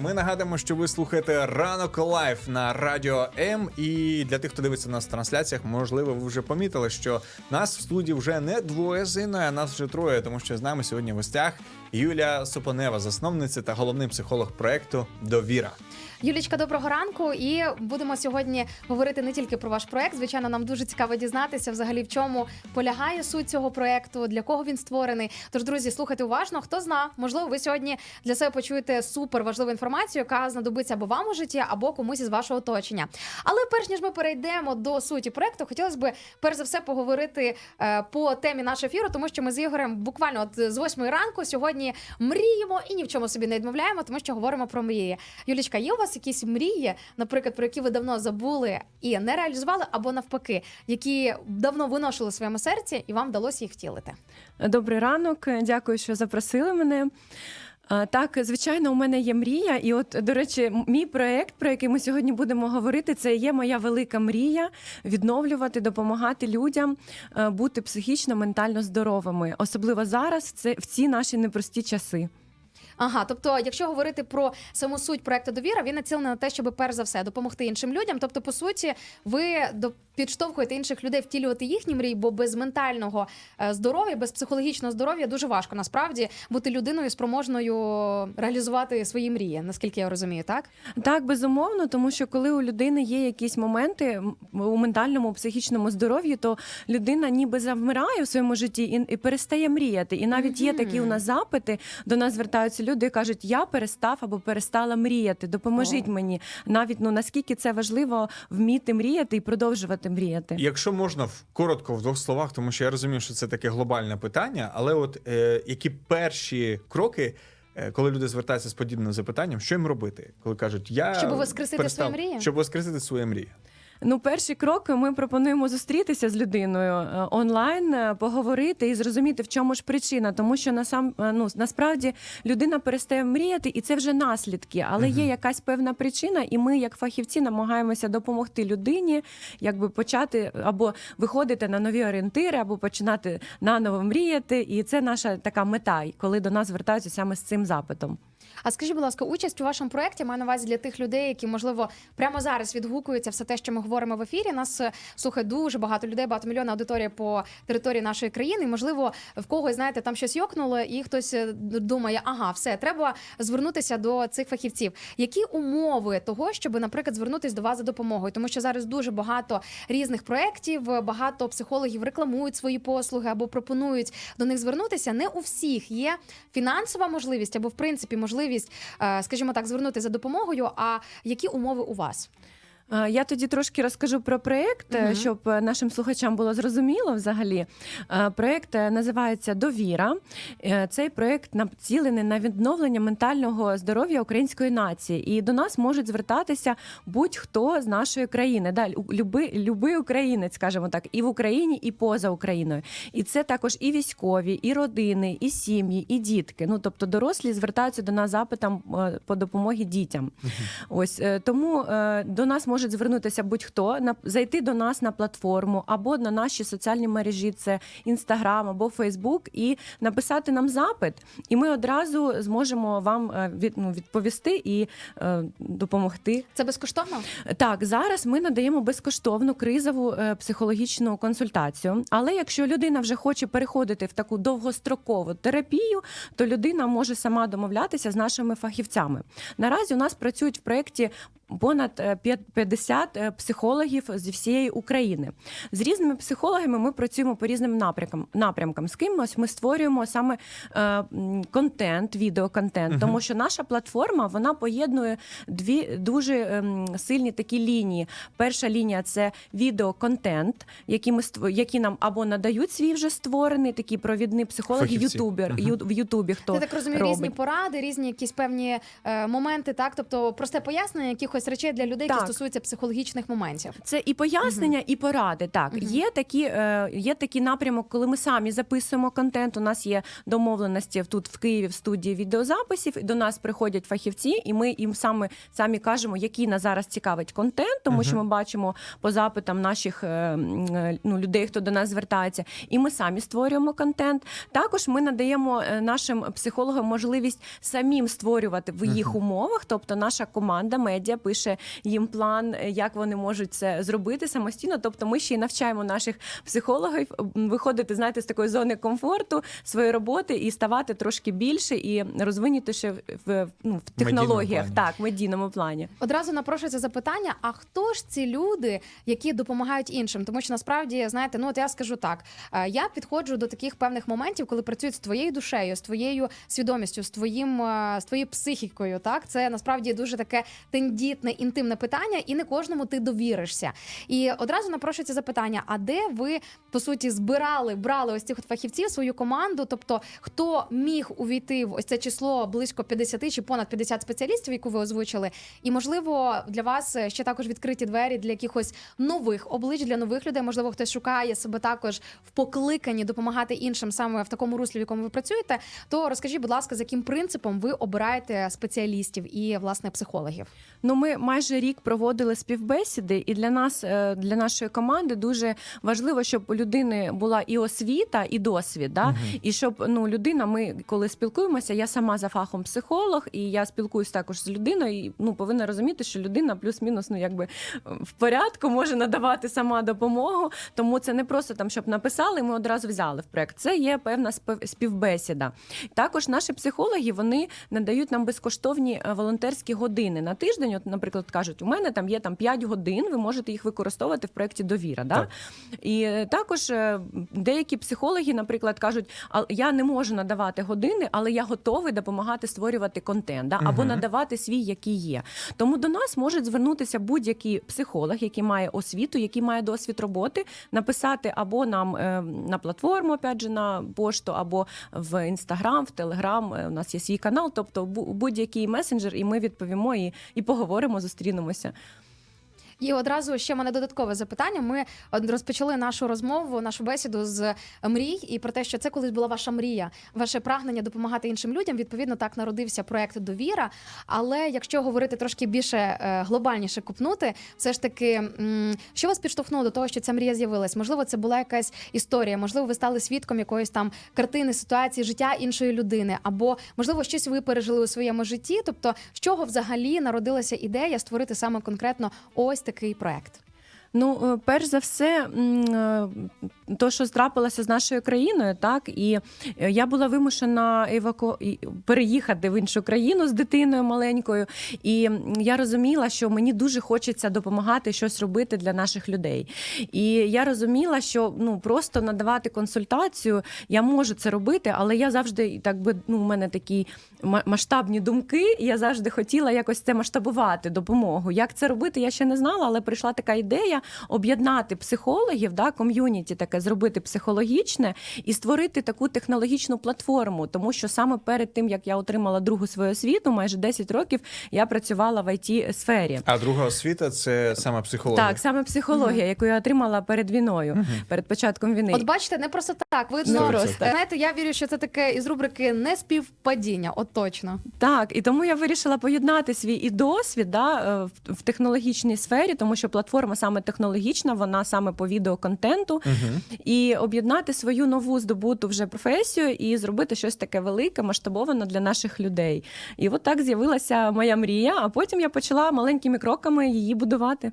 Ми нагадуємо, що ви слухаєте ранок лайф на радіо М. І для тих, хто дивиться нас в трансляціях, можливо, ви вже помітили, що нас в студії вже не двоє з а нас вже троє, тому що з нами сьогодні в гостях Юлія Супонева, засновниця та головний психолог проекту Довіра. Юлічка, доброго ранку. І будемо сьогодні говорити не тільки про ваш проект. Звичайно, нам дуже цікаво дізнатися взагалі в чому полягає суть цього проекту, для кого він створений. Тож, друзі, слухайте уважно. Хто зна, можливо, ви сьогодні для себе почуєте супер важливу інформацію, яка знадобиться або вам у житті, або комусь із вашого оточення. Але перш ніж ми перейдемо до суті проекту, хотілося б перш за все поговорити е, по темі нашого ефіру, тому що ми з Ігорем буквально от з восьмої ранку сьогодні мріємо і ні в чому собі не відмовляємо, тому що говоримо про мрії. Юлічка, є у вас якісь мрії, наприклад, про які ви давно забули і не реалізували, або навпаки, які давно виношили в своєму серці, і вам вдалося їх втілити? Добрий ранок, дякую, що запросили мене. Так, звичайно, у мене є мрія, і от, до речі, мій проект, про який ми сьогодні будемо говорити, це є моя велика мрія відновлювати, допомагати людям е, бути психічно, ментально здоровими, особливо зараз, це в ці наші непрості часи. Ага, тобто, якщо говорити про саму суть проекту довіра, він націлений на те, щоб перш за все допомогти іншим людям. Тобто, по суті, ви до підштовхуєте інших людей втілювати їхні мрії, бо без ментального е, здоров'я, без психологічного здоров'я дуже важко насправді бути людиною спроможною реалізувати свої мрії, наскільки я розумію, так? Так, безумовно, тому що коли у людини є якісь моменти у ментальному, психічному здоров'ї, то людина ніби завмирає в своєму житті і, і перестає мріяти. І навіть є такі у нас запити, до нас звертаються люди і кажуть, я перестав або перестала мріяти. Допоможіть О. мені. Навіть ну наскільки це важливо вміти мріяти і продовжувати мріяти. Якщо можна в коротко в двох словах, тому що я розумію, що це таке глобальне питання, але от е, які перші кроки. е, Коли люди звертаються з подібним запитанням, що їм робити, коли кажуть, я Щоб воскресити перестав- свої мрії? щоб воскресити свої мрії. Ну, перший крок ми пропонуємо зустрітися з людиною е, онлайн, е, поговорити і зрозуміти, в чому ж причина, тому що насам е, ну насправді людина перестає мріяти, і це вже наслідки. Але є якась певна причина, і ми, як фахівці, намагаємося допомогти людині, якби почати або виходити на нові орієнтири, або починати наново мріяти. І це наша така мета, коли до нас звертаються саме з цим запитом. А скажіть, будь ласка, участь у вашому проєкті маю на увазі для тих людей, які можливо прямо зараз відгукуються все те, що ми говоримо в ефірі. Нас е, слухає дуже багато людей, багатомільйонна аудиторія по території нашої країни. Можливо, в когось знаєте, там щось йокнуло, і хтось е, думає, ага, все, треба звернутися до цих фахівців. Які умови того, щоб, наприклад, звернутися до вас за допомогою? Тому що зараз дуже багато різних проєктів, багато психологів рекламують свої послуги або пропонують до них звернутися. Не у всіх є фінансова можливість або в принципі можливість, е, скажімо так, звернути за допомогою. А які умови у вас? Е, Я тоді трошки розкажу про проєкт, Мгм. щоб нашим слухачам було зрозуміло взагалі. Е, Проєкт називається Довіра. Цей проєкт націлений на відновлення ментального здоров'я української нації. І до нас можуть звертатися будь-хто з нашої країни. Да, лю- люби, любий українець, скажімо так, і в Україні, і поза Україною. І це також і військові, і родини, і сім'ї, і дітки. Ну тобто дорослі звертаються до нас запитом по допомогі дітям. Ось е, тому до нас можуть звернутися будь-хто на зайти до нас на платформу або на наші соціальні мережі, це інстаграм або Фейсбук, і написати нам запит, і ми одразу зможемо вам е, від, ну, відповісти і е, допомогти. Це безкоштовно? Так, зараз ми надаємо безкоштовну кризову е, психологічну консультацію. Але якщо людина вже хоче переходити в таку довгострокову терапію, то людина може сама домовлятися з нашими фахівцями. Наразі у нас працюють в проєкті понад е, п'ят- 50 е, психологів зі всієї України. З різними психологами ми працюємо по різним напрямкам. напрямкам. З кимось ми створюємо саме е, контент, відеоконтент, тому що наша платформа вона поєднує дві дуже ем, сильні такі лінії. Перша лінія це відеоконтент, які ми які нам або надають свій вже створений такий провідний психолог, Фахівці. ютубер ю- в Ютубі. Хто Я так розумію, робить. різні поради, різні якісь певні е, моменти, так тобто просте пояснення якихось якихось речей для людей, Так. які стосуються психологічних моментів. Це і пояснення, і поради. Так, Мгм. є такі, е, є такий напрямок, коли ми самі записуємо контент. У нас є домовленості тут в Києві в студії відеозаписів. І до нас приходять фахівці, і ми їм саме самі кажемо, який нас зараз цікавить контент, тому що ми бачимо по запитам наших е, е, ну, людей, хто до нас звертається, і ми самі створюємо контент. Також ми надаємо нашим психологам можливість самим створювати в їх умовах. Тобто, наша команда медіа пише їм план, е, як вони можуть це зробити самостійно. Тобто, ми ще й навчаємо наших психологів виходити, знаєте, з такої зони комфорту своєї роботи і ставати трошки більше і розвинутіше в, в, ну, в технологіях, так, в медійному плані. Одразу напрошується запитання: а хто ж ці люди, які допомагають іншим? Тому що насправді, знаєте, ну от я скажу так: е, я підходжу до таких певних моментів, коли працюють з твоєю душею, з твоєю свідомістю, з твоїм е, з твоєю психікою. Так, це насправді дуже таке тендітне, інтимне питання, і не кожному ти довіришся. І одразу напрошується запитання: а де ви по суті збирали, брали ось цих от фахівців свою команду? Тобто, хто міг увійти в ось це число близько 50 чи понад 50 спеціалістів, яку ви озвучили? І можливо для вас ще також відкриті двері для якихось нових облич для нових людей. Можливо, хтось шукає себе також в покликанні допомагати іншим саме в такому руслі, в якому ви працюєте. То розкажіть, будь ласка, з яким принципом ви обираєте спеціалістів і власне психологів? Ну, ми майже рік проводили співбесіди, і для нас, е, для нашої команди, дуже важливо, щоб у людини була і освіта, і досвід. Да? І щоб ну людина, ми коли спілкуємося, я сама за фахом психолог, і я спілкуюсь також з людиною. І ну повинна розуміти, що людина плюс-мінус, ну якби в порядку може надавати сама допомогу. Тому це не просто там, щоб написали, ми одразу взяли в проект. Це є певна спів- співбесіда. Також наші психологи вони надають нам безкоштовні е, волонтерські години на тиждень. От, наприклад, кажуть, у мене там є там 5 годин, ви можете їх використовувати в проєкті довіра. Да? Так. І також е, деякі психологи, наприклад, кажуть, я не можу надавати години, але я готовий допомагати створювати контент, да? або Мгм. надавати свій, який є. Тому до нас може звернутися будь-який психолог, який має освіту, який має досвід роботи, написати або нам е, на платформу, опять же, на пошту, або в інстаграм, в телеграм. Е, У нас є свій канал, тобто будь-який месенджер, і ми відповімо і, і поговоримо, зустрінемося. І одразу ще в мене додаткове запитання. Ми розпочали нашу розмову, нашу бесіду з мрій і про те, що це колись була ваша мрія, ваше прагнення допомагати іншим людям. Відповідно, так народився проект Довіра. Але якщо говорити трошки більше е, глобальніше купнути, все ж таки, що вас підштовхнуло до того, що ця мрія з'явилась? Можливо, це була якась історія, можливо, ви стали свідком якоїсь там картини, ситуації життя іншої людини, або можливо, щось ви пережили у своєму житті. Тобто, з чого взагалі народилася ідея створити саме конкретно ось такий проект? Ну, е, перш за все, е, то, що трапилося з нашою країною, так і е, я була вимушена еваку... переїхати в іншу країну з дитиною маленькою. І я розуміла, що мені дуже хочеться допомагати щось робити для наших людей. І я розуміла, що ну просто надавати консультацію я можу це робити, але я завжди так би ну, у мене такі ма- масштабні думки. Я завжди хотіла якось це масштабувати допомогу. Як це робити, я ще не знала, але прийшла така ідея об'єднати психологів, да, ком'юніті таке зробити психологічне і створити таку технологічну платформу. Тому що саме перед тим як я отримала другу свою освіту, майже 10 років я працювала в it сфері. А друга освіта це саме психологія. Так, саме психологія, яку я отримала перед війною, перед початком війни. От бачите, не просто так. Не Видно, просто знаєте, я вірю, що це таке із рубрики не співпадіння. От точно. Так, і тому я вирішила поєднати свій і досвід да, е, в, в технологічній сфері, тому що платформа саме технологічна, вона саме по відеоконтенту, Мгм. і об'єднати свою нову здобуту вже професію і зробити щось таке велике, масштабоване для наших людей. І от так з'явилася моя мрія. А потім я почала маленькими кроками її будувати.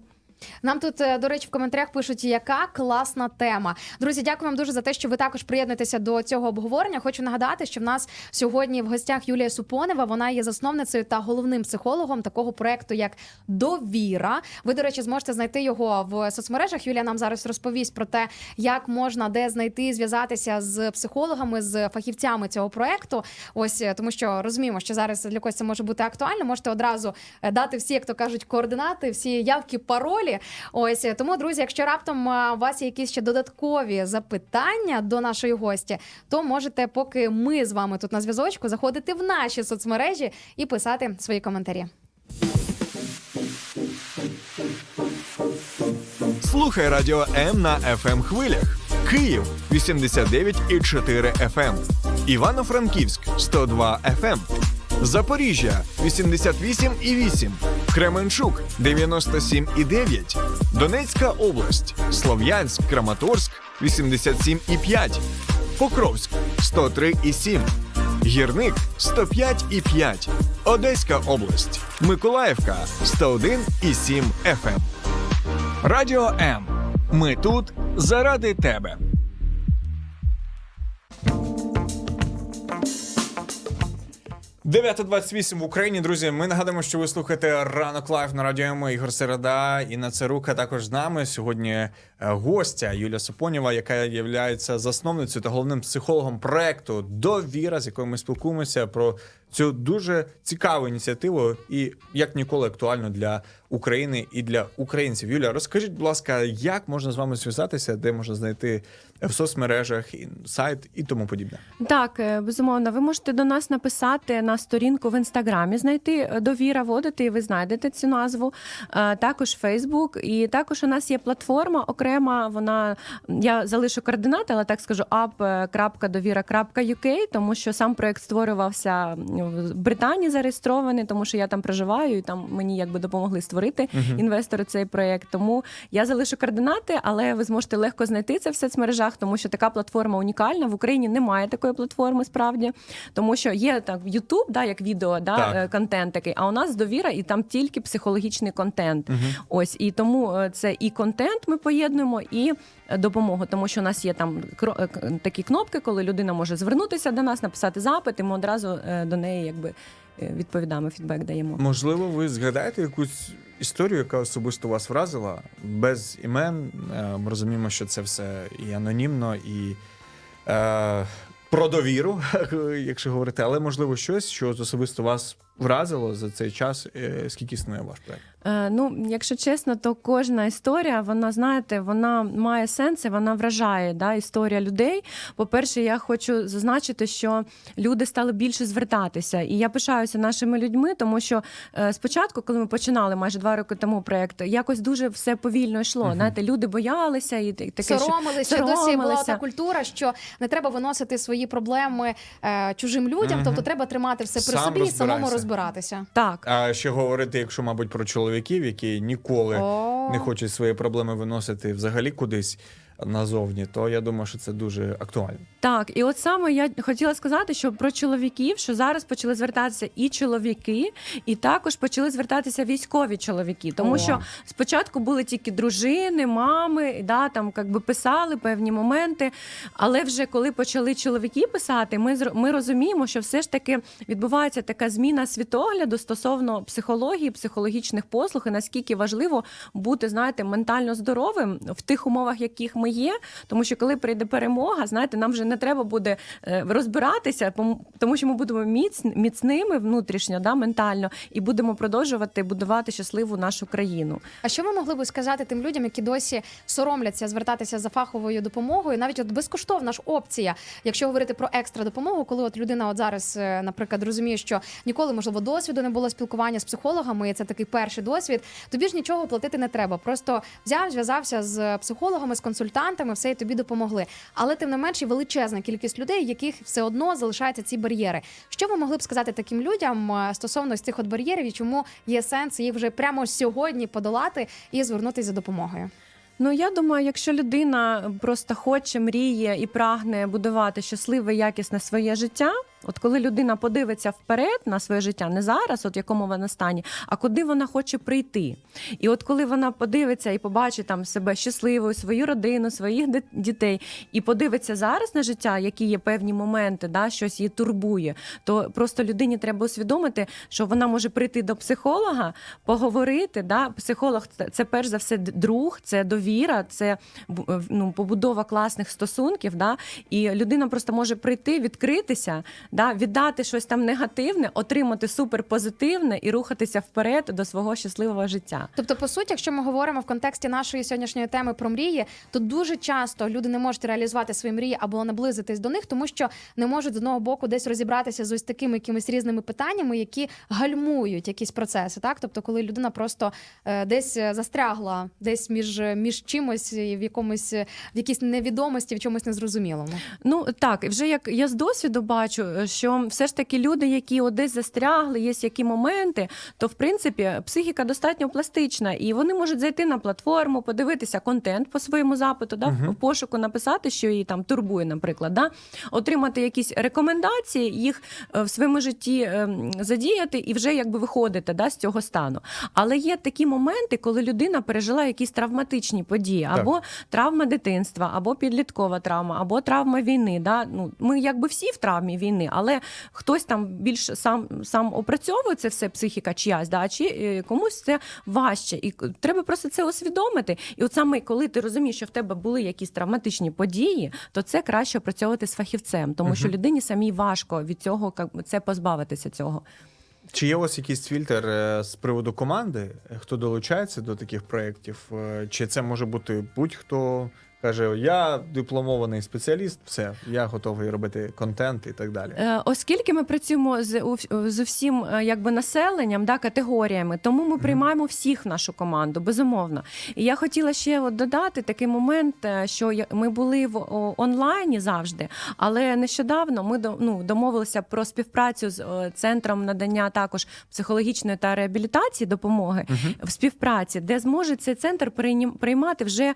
Нам тут, е, до речі, в коментарях пишуть, яка класна тема. Друзі, дякую вам дуже за те, що ви також приєднуєтеся до цього обговорення. Хочу нагадати, що в нас сьогодні в гостях Юлія Супонева. Вона є засновницею та головним психологом такого проекту, як Довіра. Ви, до речі, зможете знайти його в соцмережах. Юлія нам зараз розповість про те, як можна де знайти, зв'язатися з психологами, з фахівцями цього проекту. Ось е, тому, що розуміємо, що зараз для когось це може бути актуально. Можете одразу е, дати всі, як то кажуть, координати, всі явки, паролі. Ось е, тому, друзі, якщо раптом е, у вас є якісь ще додаткові запитання до нашої гості, то можете, поки ми з вами тут на зв'язочку, заходити в наші соцмережі і писати свої коментарі. Слухай радіо М на fm хвилях. Київ 89,4 FM. Івано-Франківськ 102 FM. Запоріжжя 88,8. Кременчук 97,9. Донецька область. Слов'янськ, Краматорськ 87,5. Покровськ 103,7. Гірник 105,5. Одеська область. Миколаївка 101,7 FM. Радіо М. Ми тут заради тебе. – 9.28 в Україні, друзі. Ми нагадуємо, що ви слухаєте ранок лайф на радіо М. Ігор Середа, Інна Царука також з нами. Сьогодні е, гостя Юлія Сопонєва, яка є засновницею та головним психологом проекту Довіра, з якою ми спілкуємося про цю дуже цікаву ініціативу і як ніколи актуальну для України і для українців. Юля, розкажіть, будь ласка, як можна з вами зв'язатися, де можна знайти в соцмережах, і сайт і тому подібне? Так, е, безумовно, ви можете до нас написати на сторінку в інстаграмі, знайти е, довіра, вводити, і ви знайдете цю назву. Е, Також Фейсбук, і також у нас є платформа окрема. Вона я залишу координати, але так скажу app.довіра.uk, тому що сам проект створювався в Британії зареєстрований, тому що я там проживаю, і там мені якби допомогли створити Мгм. інвестори цей проект. Тому я залишу координати, але ви зможете легко знайти це в соцмережах, тому що така платформа унікальна. В Україні немає такої платформи, справді, тому що є так YouTube, да, як відео, да, Так. е, контент такий. А у нас довіра, і там тільки психологічний контент. Мгм. Ось і тому е, це і контент ми поєднуємо, і е, допомогу, тому що у нас є там такі кнопки, коли людина може звернутися до нас, написати запит, і ми одразу до неї якби відповідаємо, фідбек даємо. Можливо, ви згадаєте якусь історію, яка особисто вас вразила без імен. Е, Ми розуміємо, що це все і анонімно, і е, про довіру, якщо говорити, але можливо щось, що особисто вас вразило за цей час, е, скільки існує ваш проект. Е, Ну, якщо чесно, то кожна історія, вона знаєте, вона має сенс і вона вражає да, історія людей. По-перше, я хочу зазначити, що люди стали більше звертатися, і я пишаюся нашими людьми, тому що е, спочатку, коли ми починали майже два роки тому проект, якось дуже все повільно йшло. Мгм. Знаєте, люди боялися і та- таке. що- Соромилися, досі була та культура, що не треба виносити свої проблеми е, чужим людям, Мгм. тобто треба тримати все при Сам собі і самому розбирайся. Розбиратися. Так. А ще говорити, якщо, мабуть, про чоловіків, які ніколи О. не хочуть свої проблеми виносити взагалі кудись назовні, то я думаю, що це дуже актуально. Так, і от саме я хотіла сказати, що про чоловіків, що зараз почали звертатися і чоловіки, і також почали звертатися військові чоловіки. Тому О. що спочатку були тільки дружини, мами, да, там як би писали певні моменти. Але вже коли почали чоловіки писати, ми ми розуміємо, що все ж таки відбувається така зміна світогляду стосовно психології, психологічних послуг, і наскільки важливо бути, знаєте, ментально здоровим в тих умовах, яких ми є. Тому що коли прийде перемога, знаєте, нам вже не треба буде е, розбиратися, тому що ми будемо міць, міцними внутрішньо, да, ментально, і будемо продовжувати будувати щасливу нашу країну. А що ви могли би сказати тим людям, які досі соромляться звертатися за фаховою допомогою? Навіть от безкоштовна ж опція, якщо говорити про екстра допомогу, коли от людина от зараз, е, наприклад, розуміє, що ніколи можливо досвіду не було спілкування з психологами, і це такий перший досвід. Тобі ж нічого платити не треба. Просто взяв, зв'язався з психологами, з консультантами, все і тобі допомогли. Але тим не менш є величезна кількість людей, яких все одно залишаються ці бар'єри. Що ви могли б сказати таким людям е, стосовно цих от бар'єрів і чому є сенс їх вже прямо сьогодні подолати і звернутися за допомогою? Ну я думаю, якщо людина просто хоче, мріє і прагне будувати щасливе, якісне своє життя. От коли людина подивиться вперед на своє життя, не зараз, от в якому вона стані, а куди вона хоче прийти. І от коли вона подивиться і побачить там себе щасливою, свою родину, своїх дітей, і подивиться зараз на життя, які є певні моменти, да, щось її турбує, то просто людині треба усвідомити, що вона може прийти до психолога, поговорити. Да? Психолог це, це перш за все друг, це довіра, це е, ну, побудова класних стосунків. Да? І людина просто може прийти, відкритися, да, віддати щось там негативне, отримати суперпозитивне і рухатися вперед до свого щасливого життя. Тобто, по суті, якщо ми говоримо в контексті нашої сьогоднішньої теми про мрії, то дуже часто люди не можуть реалізувати свої мрії або наблизитись до них, тому що не можуть з одного боку десь розібратися з ось такими якимись різними питаннями, які гальмують якісь процеси. Так, тобто, коли людина просто е, десь застрягла, десь між, між чимось і в якомусь в якійсь невідомості, в чомусь незрозумілому. Ну так, вже як я з досвіду бачу, е, що все ж таки люди, які от десь застрягли, є які моменти, то в принципі психіка достатньо пластична, і вони можуть зайти на платформу, подивитися контент по своєму запиту, да, в пошуку написати, що її там турбує, наприклад, да, отримати якісь рекомендації, їх е, в своєму житті е, задіяти і вже якби виходити да, з цього стану. Але є такі моменти, коли людина пережила якісь травматичні події, Так. або травма дитинства, або підліткова травма, або травма війни. Да? Ну, ми якби всі в травмі війни, але хтось там більш сам, сам опрацьовує це все психіка чиясь, да? чи е, комусь це важче. І треба просто це усвідомити. І от саме коли ти розумієш, що в тебе були якісь травматичні події, то це краще опрацьовувати з фахівцем, тому що людині самій важко від цього це позбавитися цього. Чи є у вас якийсь фільтр е, з приводу команди? Хто долучається до таких проєктів? Е, Чи це може бути будь-хто каже: Я дипломований спеціаліст, все, я готовий робити контент і так далі. Е, Оскільки ми працюємо з, з усім е, якби населенням, да, категоріями, тому ми приймаємо всіх в нашу команду, безумовно. І я хотіла ще от додати такий момент, е, що ми були в онлайні завжди, але нещодавно ми ну, домовилися про співпрацю з центром надання також психологічної та реабілітації допомоги в співпраці, де зможе цей центр приймати вже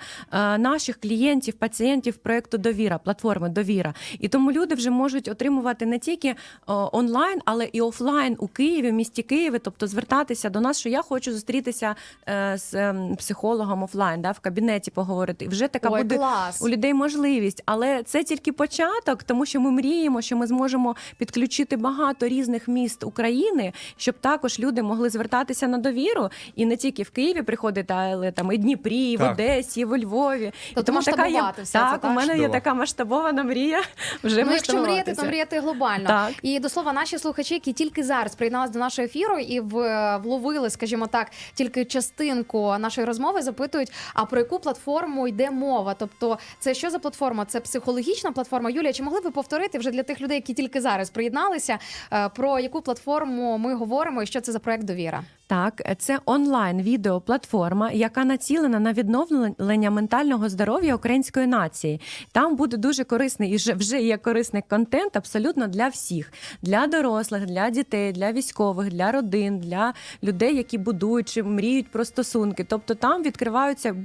наших клієнтів, пацієнтів проекту Довіра, платформи Довіра. І тому люди вже можуть отримувати не тільки е, онлайн, але і офлайн у Києві, в місті Києві, тобто звертатися до нас, що я хочу зустрітися е, з ем, психологом офлайн, да, в кабінеті поговорити. І вже така Ой, буде клас. у людей можливість, але це тільки початок, тому що ми мріємо, що ми зможемо підключити багато різних міст України, щоб також люди могли звертатися на довіру і не тільки в Києві приходити, але там і Дніпрі, і в Так. Одесі, і во Львові. Тобто тому масштабувати все це, так. так? У мене є така масштабована мрія. Вже Ну, якщо мріяти, то мріяти глобально. Так. І до слова, наші слухачі, які тільки зараз приєдналися до нашого ефіру і в- вловили, скажімо так, тільки частинку нашої розмови, запитують: а про яку платформу йде мова? Тобто, це що за платформа? Це психологічна платформа. Юлія, чи могли б ви повторити вже для тих людей, які тільки зараз приєдналися? е, Про яку платформу ми говоримо і що це за проект довіра? Так, це онлайн відеоплатформа, яка націлена на відновлення ментального здоров'я української нації. Там буде дуже корисний і вже- вже є корисний контент абсолютно для всіх: для дорослих, для дітей, для військових, для родин, для людей, які будують чи мріють про стосунки. Тобто там відкриваються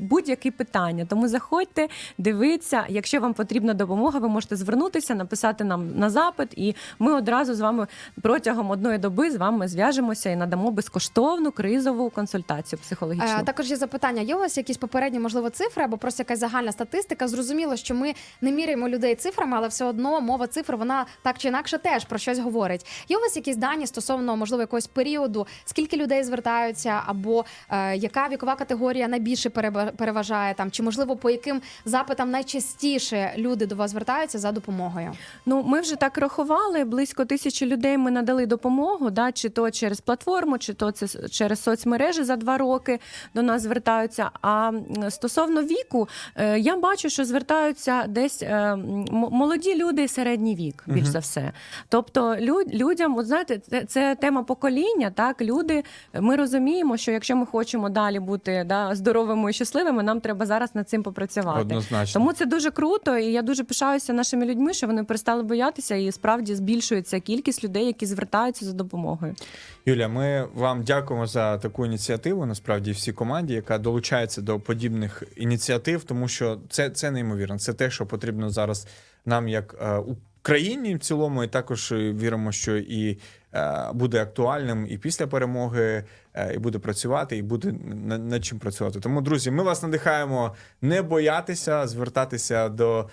будь-які питання. Тому заходьте, дивіться. Якщо вам потрібна допомога, ви можете звернутися, написати нам на запит, і ми одразу з вами протягом одної доби з вами зв'яжемося і надамо безкоштовну кризову консультацію психологічну. Е, також є запитання: є у вас якісь попередні, можливо, цифри або просто якась загальна статистика? Зрозуміло, що ми не міряємо людей цифрами, але все одно мова цифр вона так чи інакше теж про щось говорить. Є у вас якісь дані стосовно можливо якогось періоду, скільки людей звертаються, або е, яка вікова категорія найбільше перева- переважає там, чи можливо по яким запитам найчастіше люди до вас звертаються за допомогою? Ну, ми вже так рахували. Близько тисячі людей ми надали допомогу, да, чи то через платформу, чи то це через соцмережі за два роки до нас звертаються. А стосовно віку, е, я бачу, що звертаються десь е, молоді люди і середній вік, більш за все. Тобто, лю- людям, от знаєте, це, це тема покоління. Так, люди, ми розуміємо, що якщо ми хочемо далі бути да, здоровими і щасливими, нам треба зараз над цим попрацювати. Однозначно. Тому це дуже круто, і я дуже пишаюся нашими людьми, що вони перестали боятися, і справді збільшується кількість людей, які звертаються за допомогою. Юля, ми вам дякуємо за таку ініціативу. Насправді, всій команді, яка долучається до подібних ініціатив, тому що це, це неймовірно. Це те, що потрібно зараз нам, як е, Україні в цілому, і також е, віримо, що і е, буде актуальним і після перемоги, і буде працювати, і буде на- над чим працювати. Тому, друзі, ми вас надихаємо не боятися, звертатися до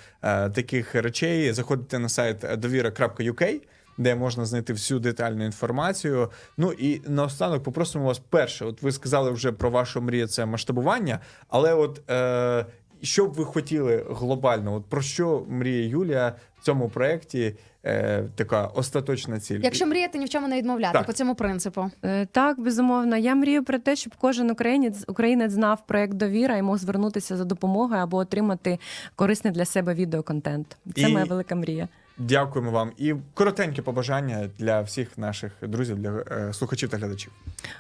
таких речей. Заходите на сайт довіра.uk де можна знайти всю детальну інформацію. Ну і наостанок попросимо вас перше. От ви сказали вже про вашу мрію це масштабування, але от е, що б ви хотіли глобально? От про що мріє Юлія в цьому проєкті? е, така остаточна ціль. Якщо мріяти, ні в чому не відмовляти Так. по цьому принципу. Е, Так, безумовно. Я мрію про те, щоб кожен українець українець знав проект довіра і мог звернутися за допомогою або отримати корисний для себе відеоконтент. Це І- моя велика мрія. Дякуємо вам. І коротеньке побажання для всіх наших друзів, для е, слухачів та глядачів.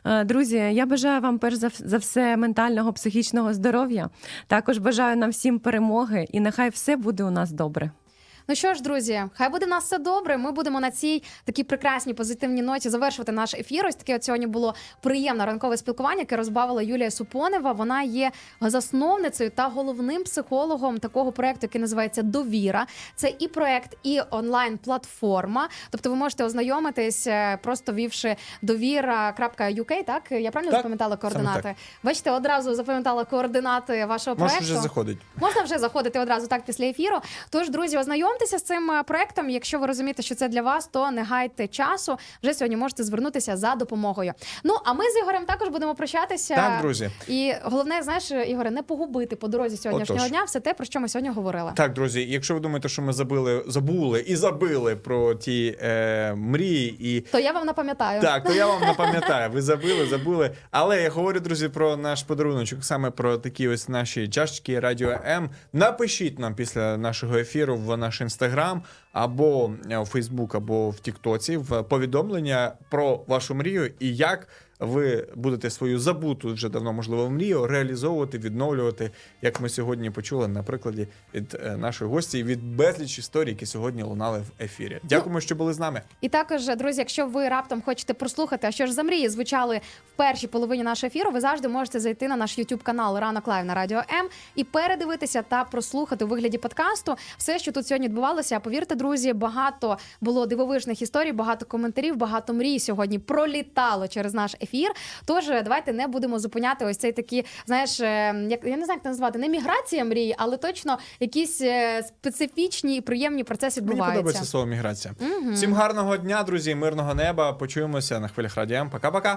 Е, Друзі, я бажаю вам перш за все ментального, психічного здоров'я. Також бажаю нам всім перемоги, і нехай все буде у нас добре. Ну що ж, друзі, хай буде в нас все добре. Ми будемо на цій такій прекрасній позитивній ноті завершувати наш ефір. Ось таке от сьогодні було приємне ранкове спілкування, яке розбавила Юлія Супонева. Вона є засновницею та головним психологом такого проекту, який називається Довіра. Це і проект, і онлайн-платформа. Тобто, ви можете ознайомитись, е, просто вівши довіра.uk, Так я правильно Так, запам'ятала координати? Бачите, одразу запам'ятала координати вашого Може, проекту. вже заходить. Можна вже заходити одразу так після ефіру. Тож, друзі, ознайомтеся з цим е, проектом. Якщо ви розумієте, що це для вас, то не гайте часу. Вже сьогодні можете звернутися за допомогою. Ну а ми з Ігорем також будемо прощатися. Так, друзі. І головне, знаєш, Ігоре, не погубити по дорозі сьогоднішнього Отож. дня все те, про що ми сьогодні говорили. Так, друзі, якщо ви думаєте, що ми забили, забули і забили про ті е, мрії і То я вам напам'ятаю. Так, то я вам напам'ятаю. Ви забили, забули. Але я говорю, друзі, про наш подаруночок, саме про такі ось наші чашечки Радіо М. Напишіть нам після нашого ефіру в наш інстаграм або в у Фейсбук, або в Тіктоці в повідомлення про вашу мрію і як. Ви будете свою забуту вже давно можливо мрію реалізовувати, відновлювати, як ми сьогодні почули на прикладі від е, нашої гості від безліч історій, які сьогодні лунали в ефірі. Дякуємо, що були з нами. І також, друзі, якщо ви раптом хочете прослухати, а що ж за мрії звучали в першій половині нашого ефіру, ви завжди можете зайти на наш YouTube канал Ранок Лайв на Радіо М і передивитися та прослухати у вигляді подкасту все, що тут сьогодні відбувалося. Повірте, друзі, багато було дивовижних історій, багато коментарів, багато мрій сьогодні пролітало через наш ефір. Тож давайте не будемо зупиняти ось цей такі, знаєш, е, як я не знаю, як це назвати, не міграція мрій, але точно якісь е, специфічні і приємні процеси Мені подобається слово міграція. Всім гарного дня, друзі, мирного неба. Почуємося на хвилях радіо. Пока-пока.